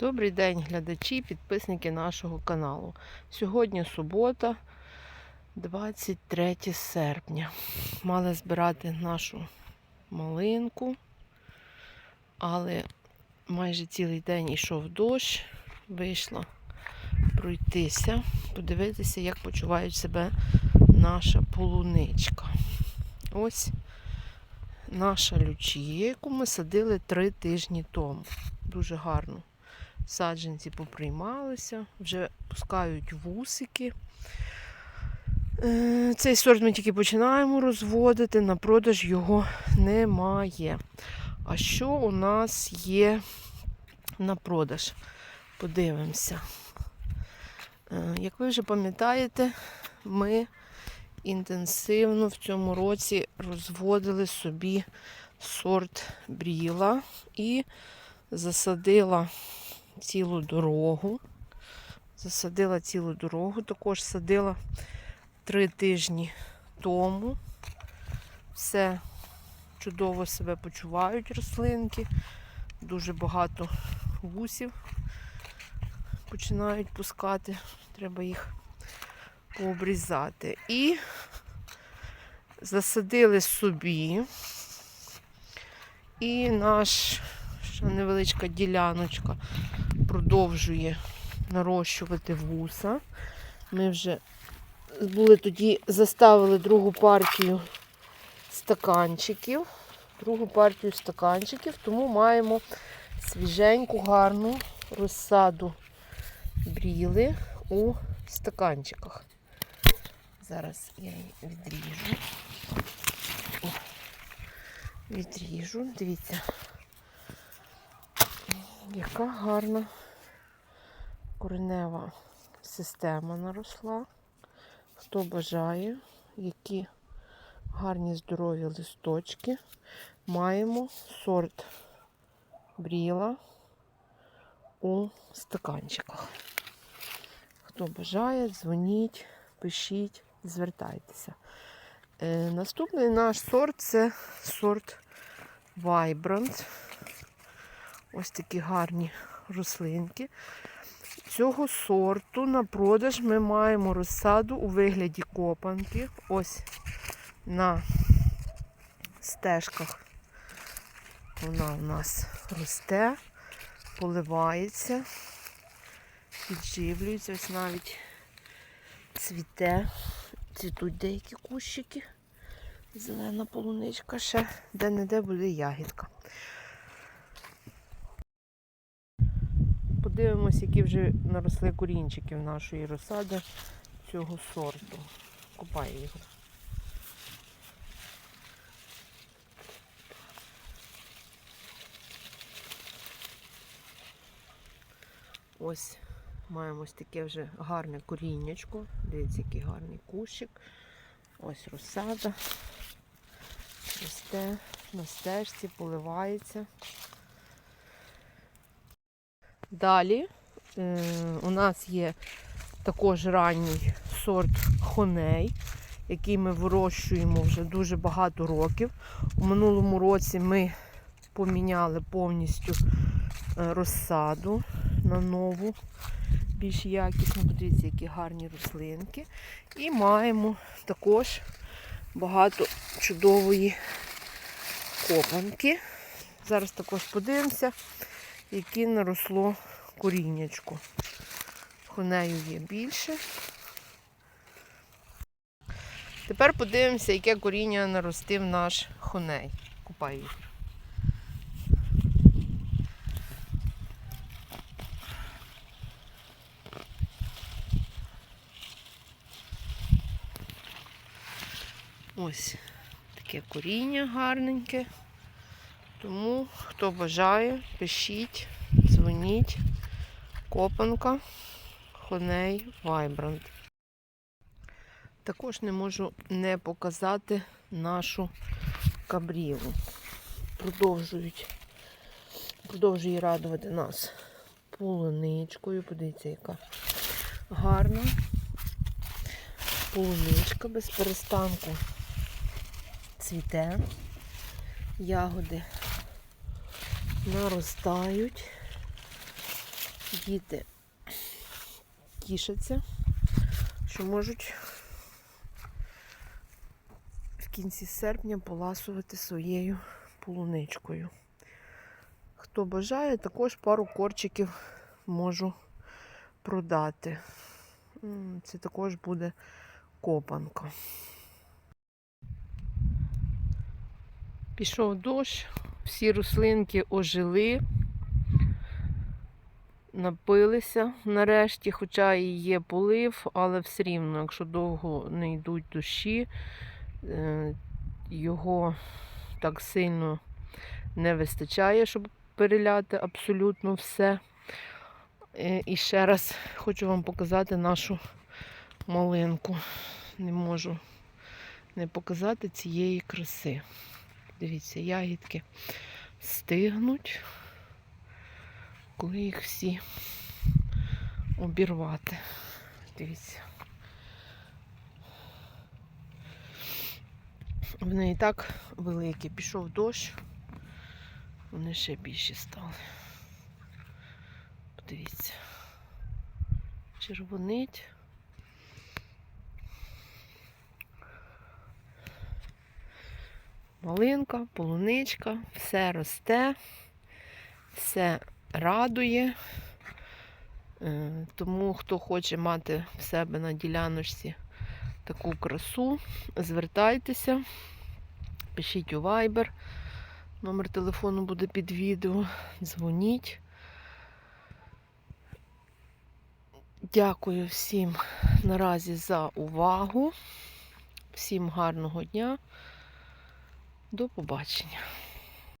Добрий день, глядачі, підписники нашого каналу. Сьогодні субота, 23 серпня. Мали збирати нашу малинку, але майже цілий день йшов дощ, вийшла пройтися, подивитися, як почувають себе наша полуничка. Ось наша лючія, яку ми садили три тижні тому. Дуже гарно саджанці поприймалися, вже пускають вусики. Е, Цей сорт ми тільки починаємо розводити, на продаж його немає. А що у нас є на продаж? Подивимося. Е, Як ви вже пам'ятаєте, ми інтенсивно в цьому році розводили собі сорт бріла і засадила цілу дорогу. Засадила цілу дорогу, також садила три тижні тому. Все чудово себе почувають рослинки. Дуже багато вусів починають пускати. Треба їх пообрізати. І засадили собі. І наш ще невеличка діляночка продовжує нарощувати вуса. Ми вже були тоді, заставили другу партію стаканчиків. Другу партію стаканчиків, тому маємо свіженьку, гарну розсаду бріли у стаканчиках. Зараз я її відріжу. Відріжу, дивіться, яка гарна коренева система наросла. Хто бажає, які гарні здорові листочки. Маємо сорт бріла у стаканчиках. Хто бажає, дзвоніть, пишіть, звертайтеся. Е, наступний наш сорт це сорт Vibrant. Ось такі гарні рослинки. Цього сорту на продаж ми маємо розсаду у вигляді копанки. Ось на стежках вона у нас росте, поливається, підживлюється, ось навіть цвіте, цвітуть деякі кущики. Зелена полуничка ще де-не-де буде ягідка. Подивимось, які вже наросли корінчики в нашої розсади цього сорту. Купаю його. Ось маємо ось таке вже гарне коріннячко. Дивіться, який гарний кущик. Ось розсада. Росте на стежці, поливається. Далі е, у нас є також ранній сорт хоней, який ми вирощуємо вже дуже багато років. У минулому році ми поміняли повністю е, розсаду на нову, більш якісну. Подивіться, які гарні рослинки. І маємо також багато чудової копанки. Зараз також подивимося, які наросло коріннячко. Хонею є більше. Тепер подивимося, яке коріння наростив наш хоней. Купаю. Ось таке коріння гарненьке. Тому, хто бажає, пишіть, дзвоніть. Копанка, Хоней, Vibrant. Також не можу не показати нашу кабріву. Продовжують, продовжує радувати нас полуничкою. Подивіться, яка гарна полуничка без перестанку цвіте. Ягоди наростають. Діти тішаться, що можуть в кінці серпня поласувати своєю полуничкою. Хто бажає, також пару корчиків можу продати. Це також буде копанка. Пішов дощ, всі рослинки ожили, напилися нарешті, хоча і є полив, але все рівно, якщо довго не йдуть дощі, е, його так сильно не вистачає, щоб переляти абсолютно все. Е, І ще раз хочу вам показати нашу малинку. Не можу не показати цієї краси. Дивіться, ягідки стигнуть, коли їх всі обірвати. Дивіться. Вони і так великі. Пішов дощ, вони ще більші стали. Подивіться. Червонить. Малинка, полуничка, все росте, все радує. Е, Тому хто хоче мати в себе на діляночці таку красу, звертайтеся, пишіть у Viber. Номер телефону буде під відео. Дзвоніть. Дякую всім наразі за увагу. Всім гарного дня. До побачення.